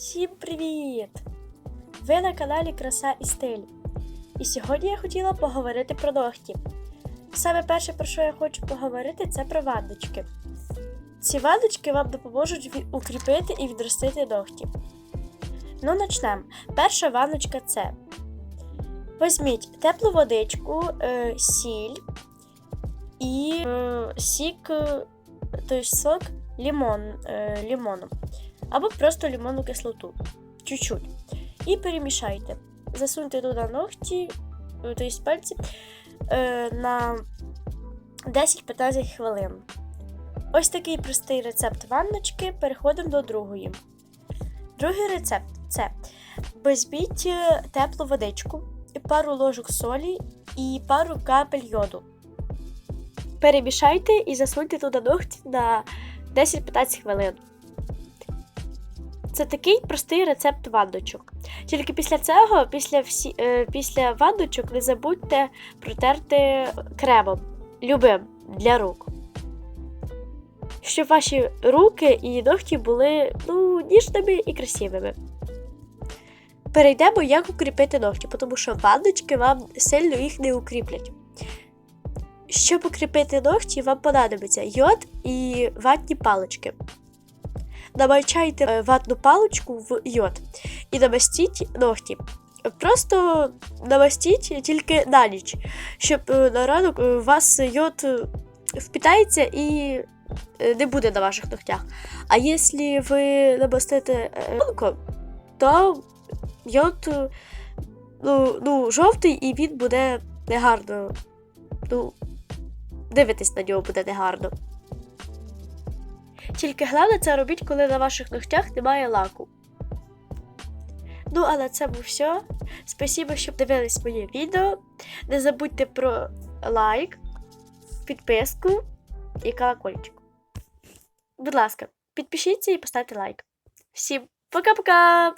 Всім привіт! Ви на каналі Краса і Стиль. І сьогодні я хотіла поговорити про ногті. Саме перше, про що я хочу поговорити, це про вандочки. Ці вандочки вам допоможуть укріпити і відростити ногті. Ну, почнемо. Перша ванночка це. Візьміть теплу водичку, е, сіль і е, сік, тобто сок лімон, е, лімону або просто лимонну кислоту. Чуть-чуть. І перемішайте. Засуньте туди ногті, тобто пальці, е, на 10-15 хвилин. Ось такий простий рецепт ванночки. Переходимо до другої. Другий рецепт це візьміть е, теплу водичку, пару ложок солі і пару капель йоду. Перемішайте і засуньте туди ногті на 10-15 хвилин. Це такий простий рецепт вандочок. Тільки після цього, після, всі, е, після вандочок, не забудьте протерти кремом любим для рук. Щоб ваші руки і ногті були ну, ніжними і красивими. Перейдемо, як укріпити ногті, тому що вандочки вам сильно їх не укріплять. Щоб укріпити ногті, вам понадобиться йод і ватні палички намочайте е, ватну паличку в йод і намастіть ногті. Просто намастіть тільки на ніч, щоб е, на ранок е, у вас йод впітається і не буде на ваших ногтях. А якщо ви намастите тонко, то йод ну, ну, жовтий і він буде негарно. Ну, дивитись на нього буде негарно. Тільки головне це робіть, коли на ваших ногтях немає лаку. Ну, а на цьому все. Спасибо, що дивились моє відео. Не забудьте про лайк, підписку і колокольчик. Будь ласка, підпишіться і поставте лайк. Всім пока-пока!